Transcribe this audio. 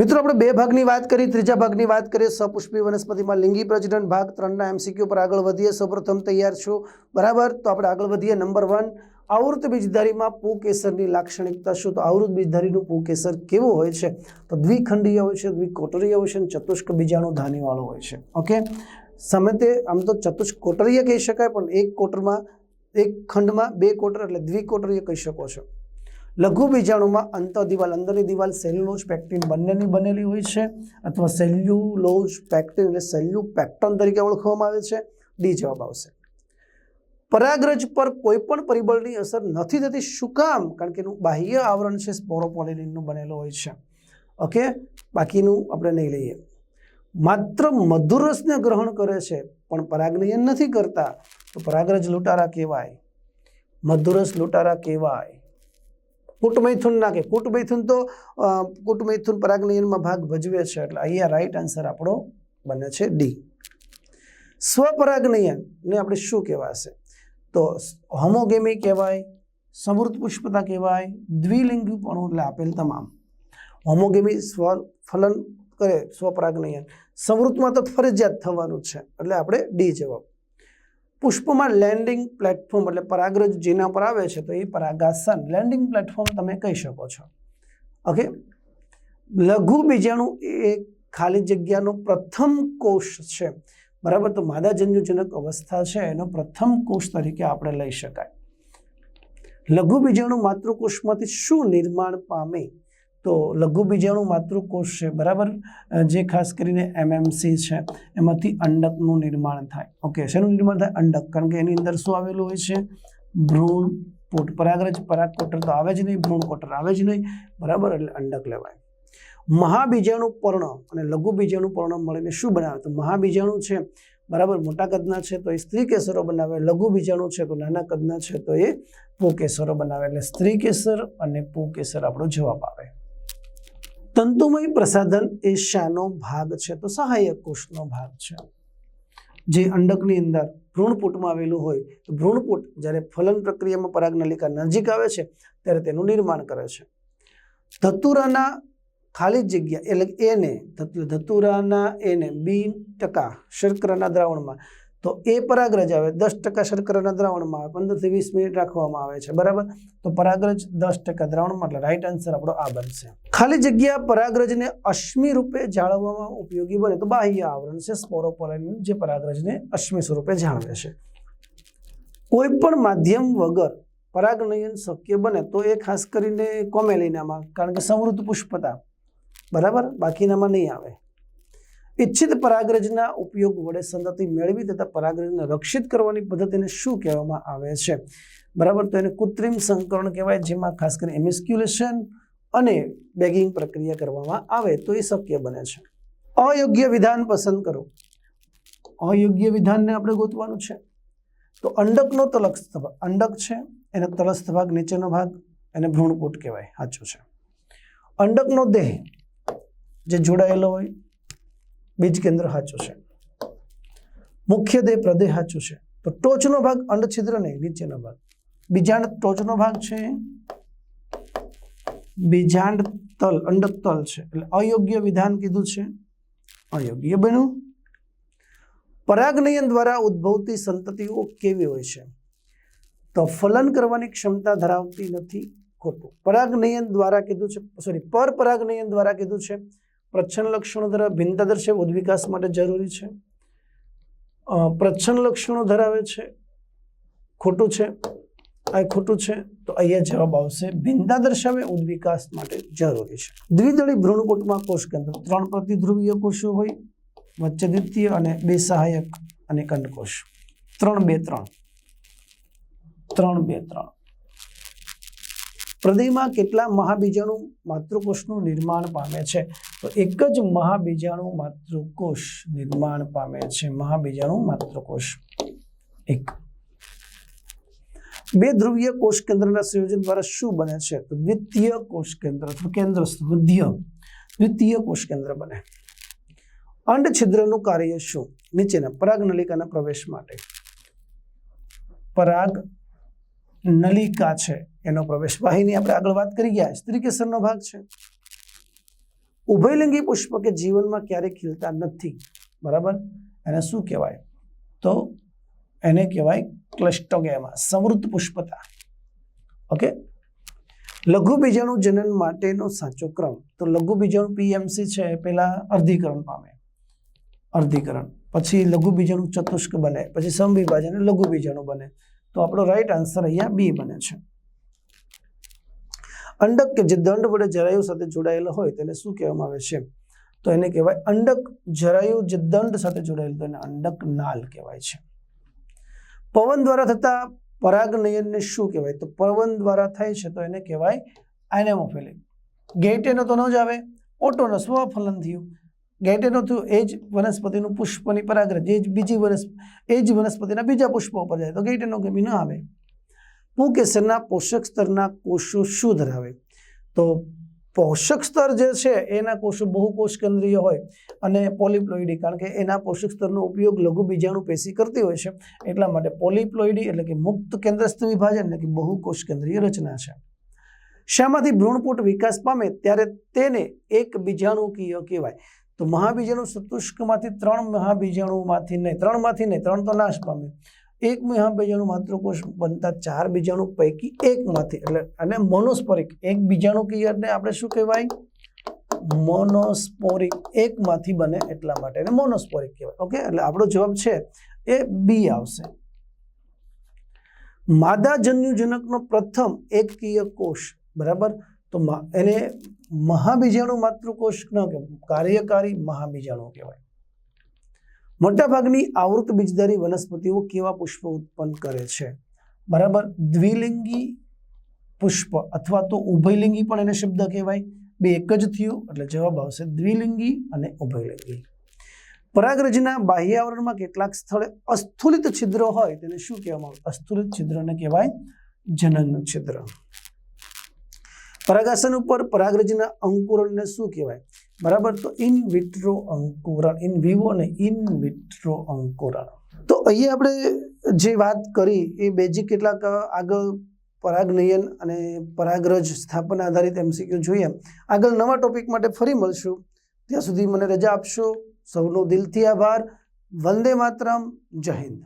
મિત્રો, આપણે બે ભાગની વાત કરી. ત્રીજા ભાગની વાત કરીએ. સપુષ્પી વનસ્પતિમાં લિંગી પ્રજનન ભાગ ત્રણના એમસીક્યુ પર આગળ વધીએ. સૌપ્રથમ તૈયાર છો. બરાબર? તો આપણે આગળ વધીએ. નંબર વન, આવૃત બીજધારીમાં પુકેસરની લાક્ષણિકતા શું? તો આવૃત બીજધારીનું પુકેસર કેવું હોય છે? તો દ્વિખંડીય હોય છે, દ્વિકોટરીય હોય છે અને ચતુષ્ક બીજાણુ ધાનીવાળું હોય છે. ઓકે? સામે તે આમ તો ચતુષ્ક કોટરીય કહી શકાય, પણ એક કોટરમાં, એક ખંડમાં બે કોટર એટલે દ્વિકોટરીય કહી શકો છો. લઘુ બીજાણુમાં અંતર દિવાલ અંદરની દિવાલ સેલ્યુલોઝ પેક્ટિન બંનેની બનેલી હોય છે અથવા સેલ્યુલોઝ પેક્ટિન એટલે સેલ્યુ પેક્ટન તરીકે ઓળખવામાં આવે છે. ડી જવાબ આવશે. પરાગરજ પર કોઈ પણ પરિબળની અસર નથી થતી. શું કામ? કારણ કે એનું બાહ્ય આવરણ છે સ્પોરોપોલિનનું બનેલું હોય છે. ઓકે? બાકીનું આપણે નહીં લઈએ. માત્ર મધુરસને ગ્રહણ કરે છે, પણ પરાગનયન નથી કરતા. તો પરાગરજ લૂંટારા કહેવાય. મધુરસ લૂંટારા કહેવાય. કૂટમૈથુન ના કે કૂટમૈથુન તો કુટમૈથુન પરાગનયનમાં ભાગ ભજવે છે એટલે અહીંયા રાઈટ આન્સર આપણો બને છે ડી સ્વપરાગનયન ને આપણે શું કહેવાશે? તો હોમોગેમી કહેવાય, સમૃદ્ધ પુષ્પતા કહેવાય, દ્વિલિંગીપણું એટલે આપેલ તમામ. હોમોગેમી સ્વ, ફલન કરે સ્વપરાગનયન. સમૃદ્ધમાં તો ફરજિયાત થવાનું છે. એટલે આપણે ડી જવાબ. પુષ્પમાં લેન્ડિંગ પ્લેટફોર્મ એટલે પરાગરજ જેના પર આવે છે, તો એ પરાગાસન. લેન્ડિંગ પ્લેટફોર્મ તમે કહી શકો છો. ઓકે લઘુ બીજાણુ એ ખાલી જગ્યાનો પ્રથમ કોષ છે. બરાબર? તો માદાજન્યુજનક અવસ્થા છે, એનો પ્રથમ કોષ તરીકે આપણે લઈ શકાય. લઘુ બીજાણુ માતૃકોષમાંથી શું નિર્માણ પામે? તો લઘુ બીજાણુ માતૃકોષ છે, બરાબર? જે ખાસ કરીને એમએમસી છે, એમાંથી અંડકનું નિર્માણ થાય. ઓકે, શેનું નિર્માણ થાય? અંડક. કારણ કે એની અંદર શું આવેલું હોય છે? ભ્રૂણ પોટ પરાગ કોટર તો આવે જ નહીં, ભ્રૂણ કોટર આવે જ નહીં. બરાબર? એટલે અંડક લેવાય. મહાબીજાણુ પર્ણ અને લઘુ બીજાણુ પર્ણ મળીને શું બનાવે? તો મહાબીજાણુ છે, બરાબર? મોટા કદના છે, તો એ સ્ત્રી કેસરો બનાવે. લઘુ બીજાણુ છે, તો નાના કદના છે, તો એ પોકેસરો બનાવે. એટલે સ્ત્રી કેસર અને પોકેસર આપણો જવાબ આવે. તંતુમય પ્રસાધન એ શાનો ભાગ છે? તો સહાયક કોષનો ભાગ છે. જે અંડકની અંદર ભ્રૂણપૂટમાં આવેલું હોય, તો ભ્રૂણપૂટ જ્યારે ફલન પ્રક્રિયામાં પરાગનલિકા નજીક આવે છે, ત્યારે તેનું નિર્માણ કરે છે. ધતુરાના ખાલી જગ્યા એટલે એને, ધતુરાના એને બી ટકા, શર્કરાના દ્રાવણમાં તો એ પરાગરજ આવે, દસ ટકા શર્કરાના દ્રાવણમાં આવે, પંદરથી વીસ મિનિટ રાખવામાં આવે છે, બરાબર? તો પરાગરજ દસ ટકા દ્રાવણમાં, એટલે રાઈટ આન્સર આપણો આ બનશે. ખાલી જગ્યા પરાગરજને અશ્મિ રૂપે જાળવવામાં ઉપયોગી બને તો બાહ્ય આવરણ છે, સ્પોરોપોલાઇન જે પરાગરજને અશ્મિ સ્વરૂપે જાળવે છે. કોઈ પણ માધ્યમ વગર પરાગનયન શક્ય બને તો એ ખાસ કરીને કોમેલિનામાં, કારણ કે સમૃદ્ધ પુષ્પતા, બરાબર? બાકીનામાં નહીં આવે. ઇચ્છિત પરાગરજના ઉપયોગ વડે સંતતિ મેળવી તથા પરાગરજને રક્ષિત કરવાની પદ્ધતિને શું કહેવામાં આવે છે? બરાબર, તો એને કૃત્રિમ સંકરણ કહેવાય, જેમાં ખાસ કરીને એમિસ્ક્યુલેશન અને બેગિંગ પ્રક્રિયા કરવામાં આવે, તો એ શક્ય બને છે. અયોગ્ય વિધાન પસંદ કરો. અયોગ્ય વિધાનને આપણે ગોતવાનું છે. તો અંડકનો તલસ્થ ભાગ અંડક છે, એનો તલસ્થ ભાગ, નીચેનો ભાગ, એને ભ્રૂણપૂટ કહેવાય, સાચું છે. અંડકનો દેહ જે જોડાયેલો હોય બીજ કેન્દ્ર સાચું છે. મુખ્ય દેહ પ્રદેહ સાચું છે. તો ટોચનો ભાગ અંડછિદ્ર નહીં, નીચેનો ભાગ. બીજાંડ ટોચનો ભાગ છે? બીજાંડ તલ અંડ તલ છે. એટલે અયોગ્ય વિધાન કીધું છે. અયોગ્ય બન્યું. પરાગનયન દ્વારા ઉદ્ભવતી સંતતિઓ કેવી હોય છે? તો ફલન કરવાની ક્ષમતા ધરાવતી નથી ખોટું. પરાગનયન દ્વારા કીધું છે સોરી પર પરાગનયન દ્વારા કીધું છે. પ્રચ્છન્ન લક્ષણો ધરાવે ભિન્નતા દર્શાવે ઉદ્વિકાસ માટે જરૂરી છે. પ્રચ્છન્ન લક્ષણો ધરાવે છે. ખોટું છે. આ ખોટું છે. તો અહીંયા જવાબ આવશે ભિન્નતા દર્શાવે ઉદ્વિકાસ માટે જરૂરી છે. દ્વિદળી ભ્રૂણપૂટમાં કોષ કેન્દ્ર ત્રણ પ્રતિધ્રુવીય કોષો હોય, વચ્ચે દ્વિતીય અને બે સહાયક અને કંડકોષ ત્રણ બે ત્રણ. ત્રણ બે ત્રણ. હૃદયમાં કેટલા મહાબીજાણુ માતૃકોષનું નિર્માણ પામે છે? તો એક જ મહાબીજાણુ માતૃકોષ નિર્માણ પામે છે. મહાબીજાણુ માતૃકોષ. એક. બે ધ્રુવીય કોષ કેન્દ્રના સંયોજન દ્વારા શું બને છે? તો દ્વિતીય કોષ કેન્દ્ર અથવા કેન્દ્ર મધ્ય. દ્વિતીય કોષ કેન્દ્ર બને. અંડ છિદ્રનું કાર્ય શું? નીચેના પરાગ નલિકાના પ્રવેશ માટે. પરાગ નલિકા છે. એનો પ્રવેશ વાહિની આપણે આગળ વાત કરી ગયા. સ્ત્રી કેસરનો ભાગ છે. ઉભયલિંગી પુષ્પ કે જીવનમાં ક્યારેય ખીલતા નથી. બરાબર? એને શું કહેવાય? તો એને કહેવાય ક્લસ્ટોગેમા, સમૃદ્ધ પુષ્પતા. ઓકે? લઘુ બીજાણુ જનન માટેનો સાચો ક્રમ. તો લઘુ બીજાણુ પીએમસી છે, પહેલા અર્ધીકરણ પામે. અર્ધીકરણ. પછી લઘુ બીજાણુ ચતુષ્ક બને. પછી સમવિભાજન લઘુ બીજાણુ બને. તો આપણો રાઈટ આન્સર અહીંયા બી બને છે. અંડક કે જે દંડ વડે જરાયુ સાથે જોડાયેલો હોય તેને શું કહેવામાં આવે છે? તો એને કહેવાય અંડક જરાયુ જે દંડ સાથે જોડાયેલું તો એને અંડક નાલ કહેવાય છે. પવન દ્વારા થતા પરાગનયનને શું કહેવાય? તો પવન દ્વારા થાય છે તો એને કહેવાય એનેમોફિલિક ગેટેનો તો ન જ આવે, ઓટોનો સ્વફલન થયું. ગેટેનો થયું એ જ વનસ્પતિનું પુષ્પની પરાગરજ, એ જ બીજી વનસ્પ એ જ વનસ્પતિના બીજા પુષ્પો ઉપર જાય તો ગેટેનો ગમી ન આવે. પુકેસરના પોષક સ્તરના કોષો શું ધરાવે? તો પોષક સ્તર જે છે, એના કોષો બહુકોષ કેન્દ્રીય હોય અને પોલિપ્લોઈડી કારણ કે એના પોષક સ્તરનો ઉપયોગ લઘુ બીજાણુ પેશી કરતી હોય છે. એટલા માટે પોલિપ્લોઈડી એટલે કે મુક્ત કેન્દ્રસ્થ વિભાજન, એટલે કે બહુકોષ કેન્દ્રીય રચના છે. શામાંથી ભ્રૂણપૂટ વિકાસ પામે ત્યારે તેને એક બીજાણુકીય કહેવાય. તો મહાબીજાણુ સતુષ્કમાંથી ત્રણ મહાબીજાણુમાંથી નહીં, ત્રણમાંથી નહીં, ત્રણ તો નાશ પામે. એક મહાબીજાણુ માતૃકોષ બનતા ચાર બીજાણુ પૈકી એકમાંથી, એટલે અને મોનોસ્પોરિક એક બીજાણુકીયને આપણે શું કહેવાય? મોનોસ્પોરિક એકમાંથી બને એટલા માટે એને મોનોસ્પોરિક કહેવાય. ઓકે? એટલે આપણો જવાબ છે એ બી આવશે. માદા જન્યુજનકનો પ્રથમ એકકીય કોષ, બરાબર? તો એને મહાબીજાણુ માતૃકોષ ન કહેવાય, કાર્યકારી મહાબીજાણુ કહેવાય. મોટાભાગની આવૃત બીજધારી વનસ્પતિઓ કેવા પુષ્પ ઉત્પન્ન કરે છે? બરાબર, દ્વિલિંગી પુષ્પ અથવા તો ઉભયલિંગી પણ એને શબ્દ કહેવાય. બે એક જ થયું, એટલે જવાબ આવશે દ્વિલિંગી અને ઉભયલિંગી. પરાગરજના બાહ્ય આવરણમાં કેટલાક સ્થળે અસ્થુલિત છિદ્રો હોય, તેને શું કહેવામાં આવે? અસ્થુલિત છિદ્રને કહેવાય જનન છિદ્ર. પરાગાસન ઉપર પરાગરજના અંકુરણને શું કહેવાય? બરાબર? તો ઇન વિટ્રો અંકુરણ ઇન વિવો ને ઇન વિટ્રો અંકુરણ. તો અહીંયા આપણે જે વાત કરી, એ બેઝિક કેટલાક આગળ પરાગનયન અને પરાગરજ સ્થાપના આધારિત એમસીક્યુ જોઈએ. આગળ નવા ટોપિક માટે ફરી મળશું. ત્યાં સુધી મને રજા આપશો. સૌનો દિલથી આભાર. વંદે માતરમ. જય હિન્દ.